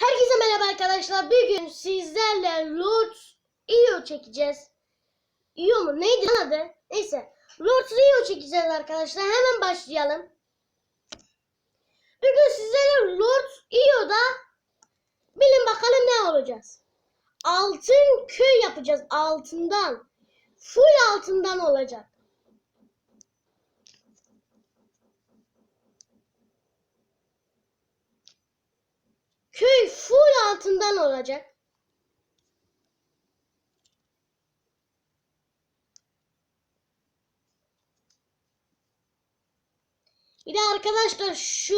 Herkese merhaba arkadaşlar. Bugün sizlerle Lord Rio çekeceğiz. Rio mu? Neydi adı? Neyse. Lord Rio çekeceğiz arkadaşlar. Hemen başlayalım. Bugün sizlerle Lord Rio'da bilin bakalım ne olacağız. Altın köy yapacağız. Altından. Full altından olacak. Köy full altından olacak. Bir de arkadaşlar şu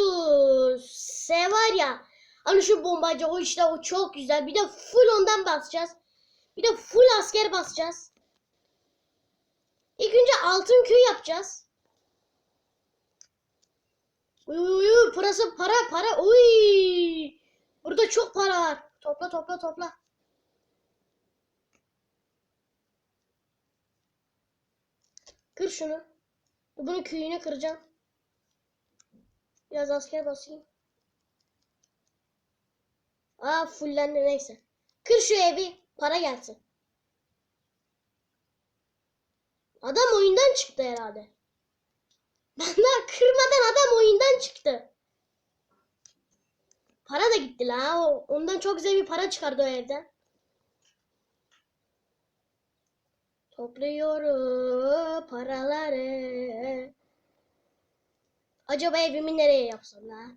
S var ya hani şu bombacı o işte o çok güzel. Bir de full ondan basacağız. Bir de full asker basacağız. İlk önce altın köy yapacağız. Uy, uy, parası para para. Uy. Burada çok para var. Topla topla topla. Kır şunu. Bunu köyüne kıracağım. Biraz asker basayım. Aa fullendi neyse. Kır şu evi. Para gelsin. Adam oyundan çıktı herhalde. Ben daha kırmadan adam oyundan çıktı. Para da gitti la. Ondan çok güzel bir para çıkardı o evden. Topluyorum paraları. Acaba evimi nereye yapsam la?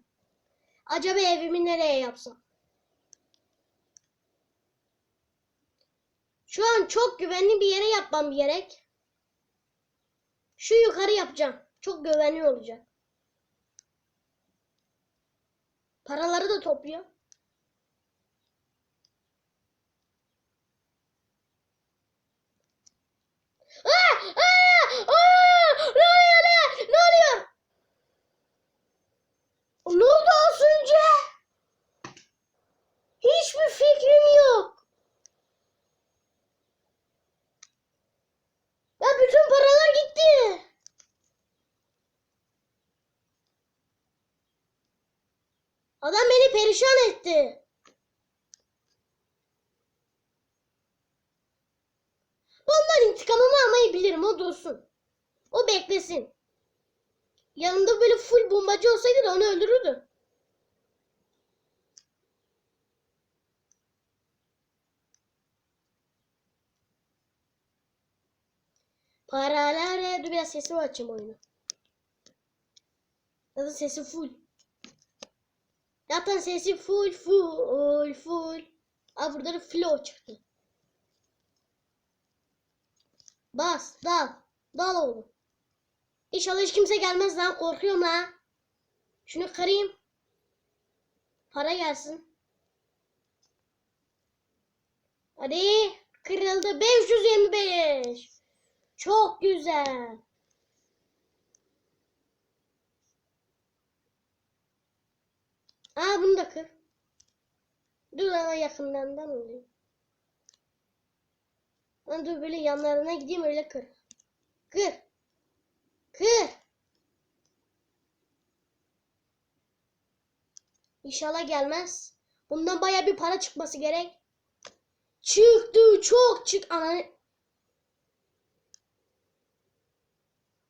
Acaba evimi nereye yapsam? Şu an çok güvenli bir yere yapmam gerek. Şu yukarı yapacağım. Çok güvenli olacak. Paraları da topluyor. Aa! Aa! Aa! Ne oluyor ne? Ne oluyor? Ne oldu az önce? Hiçbir fikrim yok. Ya bütün paralar gitti. Adam beni perişan etti. Ondan intikamımı almayı bilirim o dursun. O beklesin. Yanımda böyle full bombacı olsaydı da onu öldürürdü. Paraları dur biraz sesimi açayım oyunu. Zaten sesi full. Zaten sesi full full full. Aa burada da flow çıktı. Bas dal. Dal oğlum. İnşallah hiç kimse gelmez lan korkuyorum ha. Şunu kırayım. Para gelsin. Hadi kırıldı 525. Çok güzel. Aa bunu da kır. Dur ama yakınlarından olayım. Lan dur böyle yanlarına gideyim öyle kır. Kır. Kır. İnşallah gelmez. Bundan baya bir para çıkması gerek. Çıktı çok çık ana.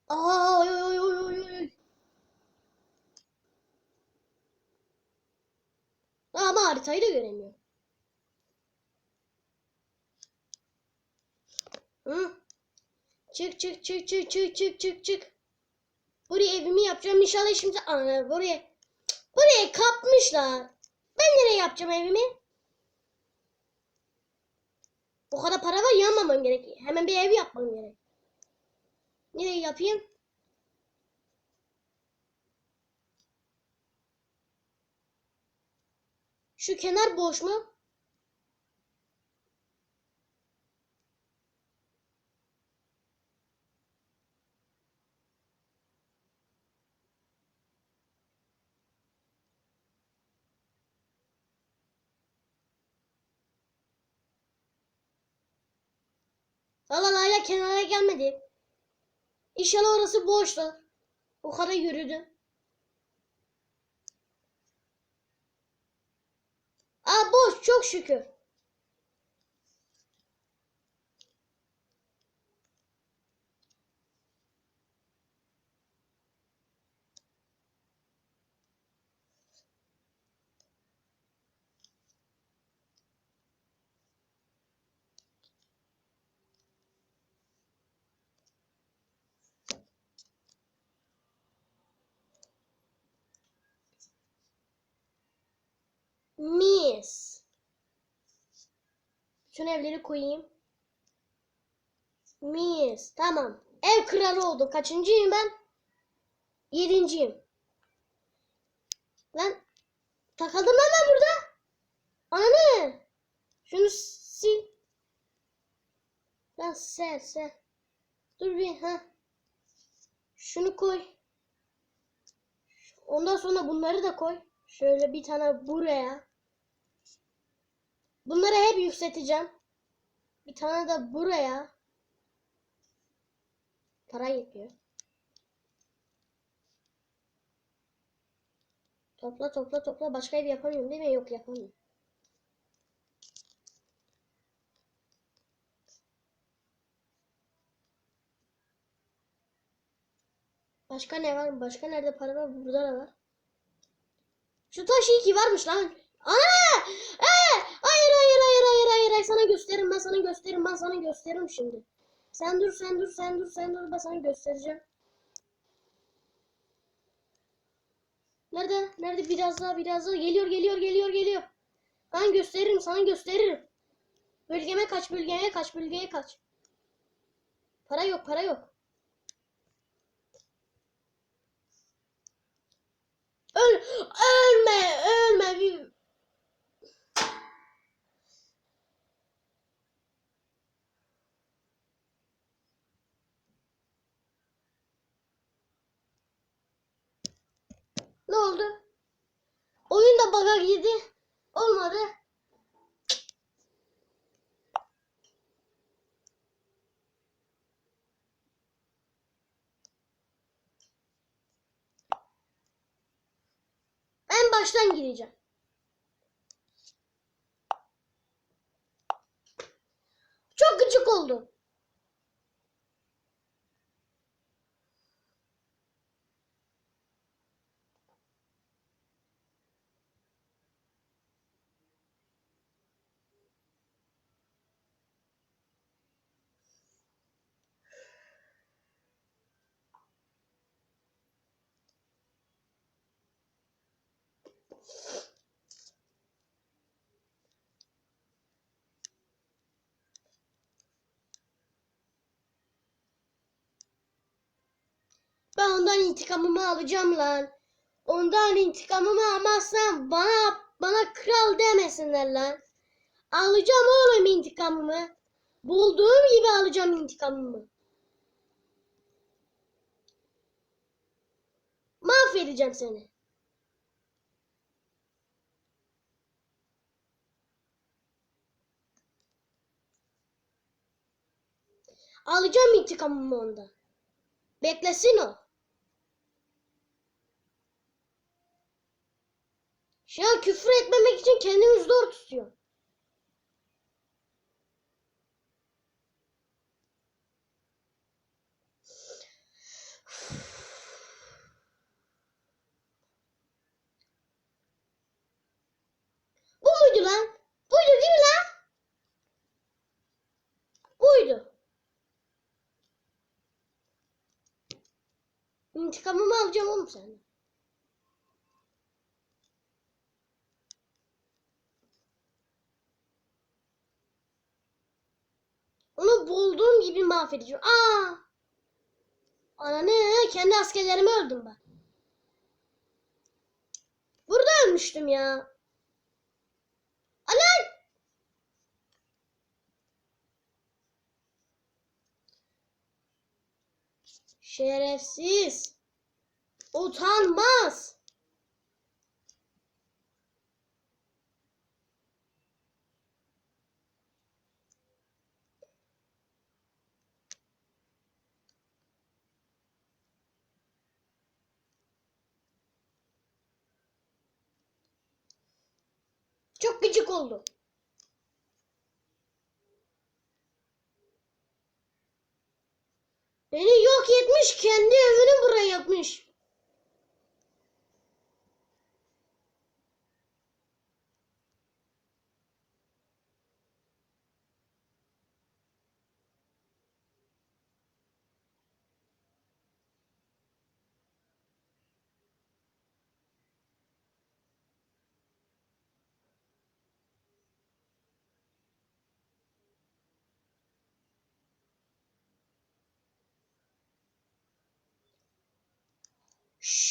Aa oy oy oy oy oy. Ama haritayı da göremiyorum. Hı? Çık çık çık çık çık çık çık çık. Buraya evimi yapacağım. İnşallah işimize... Ana buraya... Buraya kapmışlar. Ben nereye yapacağım evimi? O kadar para var yanmamam gerek. Hemen bir ev yapmam gerek. Nereye yapayım? Şu kenar boş mu? Valla hala kenara gelmedi. İnşallah orası boştur. O kadar yürüdü. çok şükür. Mis. Bütün evleri koyayım. Mis. Tamam. Ev kralı oldum. Kaçıncıyım ben? Yedinciyim. Lan takıldım lan ben burada. Anne. Şunu sil. Lan ser ser. Dur bir ha. Şunu koy. Ondan sonra bunları da koy. Şöyle bir tane buraya. Bunları hep yükselteceğim. Bir tane de buraya. Para yetiyor. Topla topla topla. Başka ev yapamıyorum değil mi? Yok yapamıyorum. Başka ne var? Başka nerede para var? Burada da var. Şu taş iyi ki varmış lan. Ana! Ee! Hayır hayır hayır hayır hayır hayır sana gösteririm ben sana gösteririm ben sana gösteririm şimdi. Sen dur sen dur sen dur sen dur ben sana göstereceğim. Nerede? Nerede? Biraz daha biraz daha. Geliyor geliyor geliyor geliyor. Ben gösteririm sana gösteririm. Bölgeme kaç bölgeye kaç bölgeye kaç. Para yok para yok. Öl, ölme, ölme. Ne oldu? Oyun da bug'a girdi. Olmadı. En baştan gireceğim. Çok gıcık oldum. Ben ondan intikamımı alacağım lan. Ondan intikamımı almazsam bana bana kral demesinler lan. Alacağım oğlum intikamımı. Bulduğum gibi alacağım intikamımı. Mahvedeceğim seni. Alacağım intikamımı ondan. Beklesin o. An küfür etmemek için kendimi zor tutuyor. Bu muydu lan? Buydu değil mi lan? Buydu. İntikamımı alacağım oğlum sen. Bulduğum gibi mahvedeceğim. Aa! Ananı kendi askerlerimi öldüm ben. Burada ölmüştüm ya. Anan! Şerefsiz. Utanmaz. Çok gıcık oldu. Beni yok etmiş. Kendi evini buraya yapmış.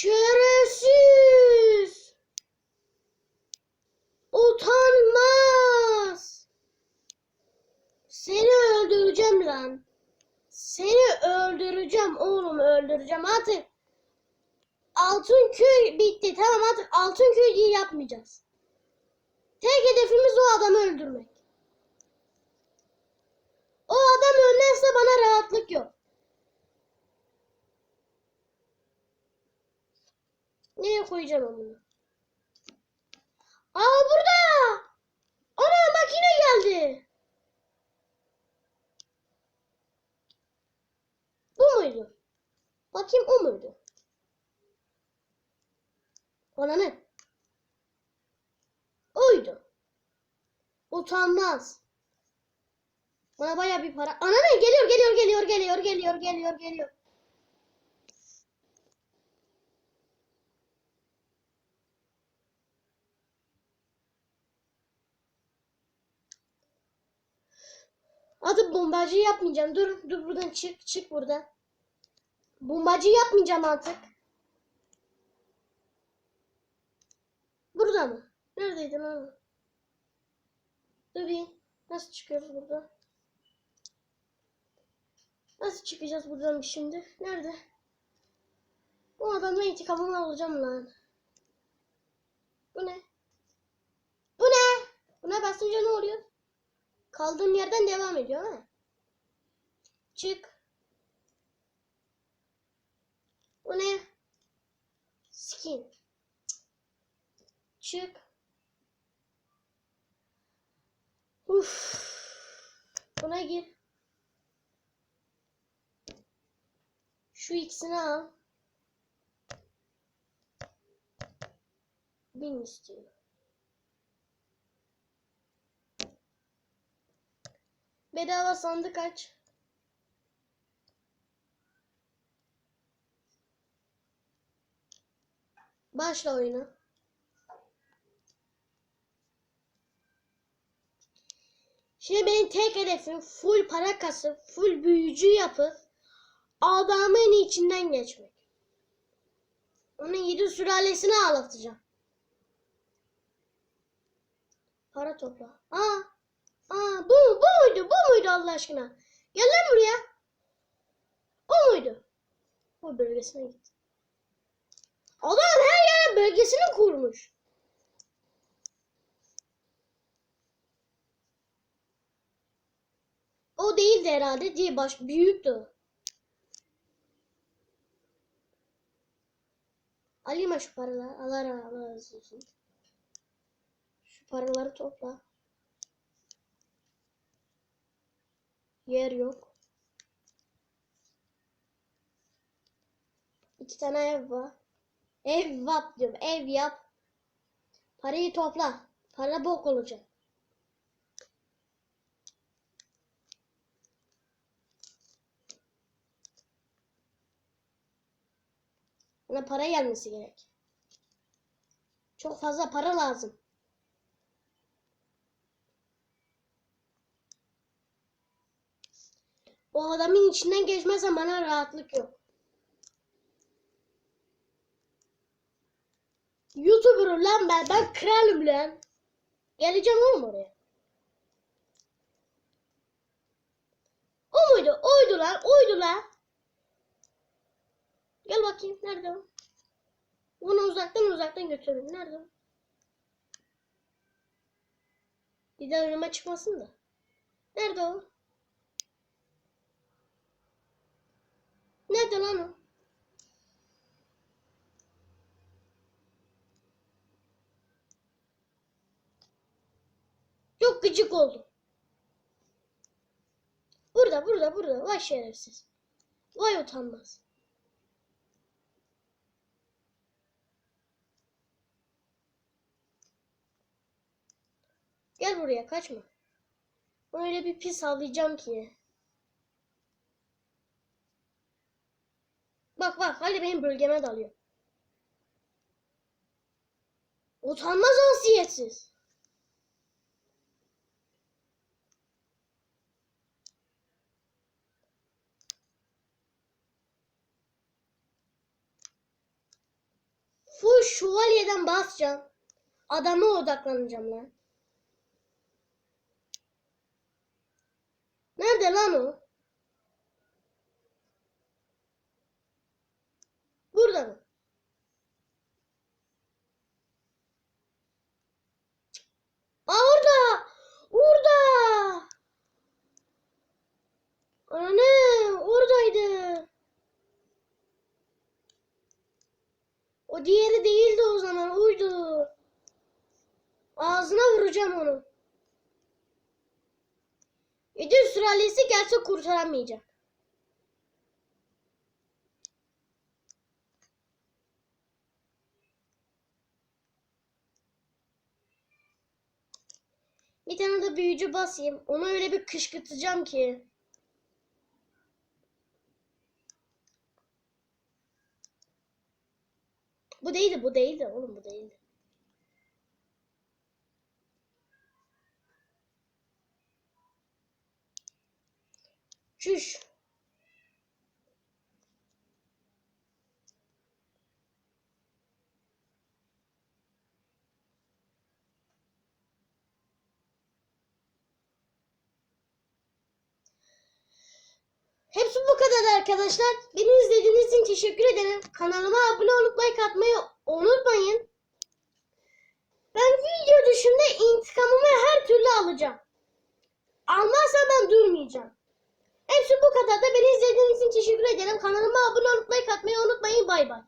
Şerefsiz. Utanmaz. Seni öldüreceğim lan. Seni öldüreceğim oğlum öldüreceğim artık. Altın köy bitti tamam artık altın köy diye yapmayacağız. Tek hedefimiz o adamı öldürmek. O adam ölmezse bana rahatlık yok. Nereye koyacağım bunu? Aa burada! Ana makine geldi. Bu muydu? Bakayım o muydu? Ona ne? Oydu. Utanmaz. Bana baya bir para. Ana ne? Geliyor, geliyor, geliyor, geliyor, geliyor, geliyor, geliyor. Adı bombacı yapmayacağım. Dur, dur buradan çık, çık buradan. Bombacı yapmayacağım artık. Burada mı? Neredeydin lan? Dur bir. Nasıl çıkıyoruz buradan? Nasıl çıkacağız buradan şimdi? Nerede? Bu adamla intikamını alacağım lan. Bu ne? Bu ne? Buna basınca ne oluyor? Kaldığım yerden devam ediyor ha. Çık. Bu ne? Skin. Çık. Uf. Buna gir. Şu ikisini al. Bin istiyor. Bedava sandık aç. Başla oyunu. Şimdi benim tek hedefim full para kasıp, full büyücü yapıp adamın içinden geçmek. Onun yedi sülalesini ağlatacağım. Para topla. Aa, aa bu mu, bu muydu, bu muydu Allah aşkına? Gel lan buraya. O muydu? O bölgesine git. Adam her yere bölgesini kurmuş. O değildi herhalde diye baş büyüktü. Alayım şu paraları? Allah razı olsun. Şu paraları topla. Yer yok. İki tane ev var. Ev yap diyorum. Ev yap. Parayı topla. Para bok olacak. Bana para gelmesi gerek. Çok fazla para lazım. O adamın içinden geçmezsem bana rahatlık yok. YouTuber'ım lan ben. Ben kralım lan. Geleceğim oğlum oraya. O muydu? Oydu lan. Oydu lan. Gel bakayım. Nerede o? Onu uzaktan uzaktan götürün. Nerede o? Bir daha önüme çıkmasın da. Nerede o? Nerede lan o? Çok gıcık oldum. Burada, burada, burada. Vay şerefsiz. Vay utanmaz. Gel buraya kaçma. Öyle bir pis avlayacağım ki. Bak bak hadi benim bölgeme dalıyor. Utanmaz ansiyetsiz. Full şövalyeden basacağım. Adama odaklanacağım lan. Nerede lan o? Burada mı? Aa orada! Orada! Anne oradaydı. Diğeri değildi o zaman oydu. Ağzına vuracağım onu. İdil sülalesi gelse kurtaramayacak. Bir tane de büyücü basayım. Onu öyle bir kışkırtacağım ki. Bu değildi, bu değildi. Oğlum bu değildi. Çüş. Hepsi bu kadar arkadaşlar. Beni izlediğiniz için teşekkür ederim. Kanalıma abone olup like atmayı unutmayın. Ben video dışında intikamımı her türlü alacağım. Almazsam ben durmayacağım. Hepsi bu kadar da beni izlediğiniz için teşekkür ederim. Kanalıma abone olup like atmayı unutmayın. Bay bay.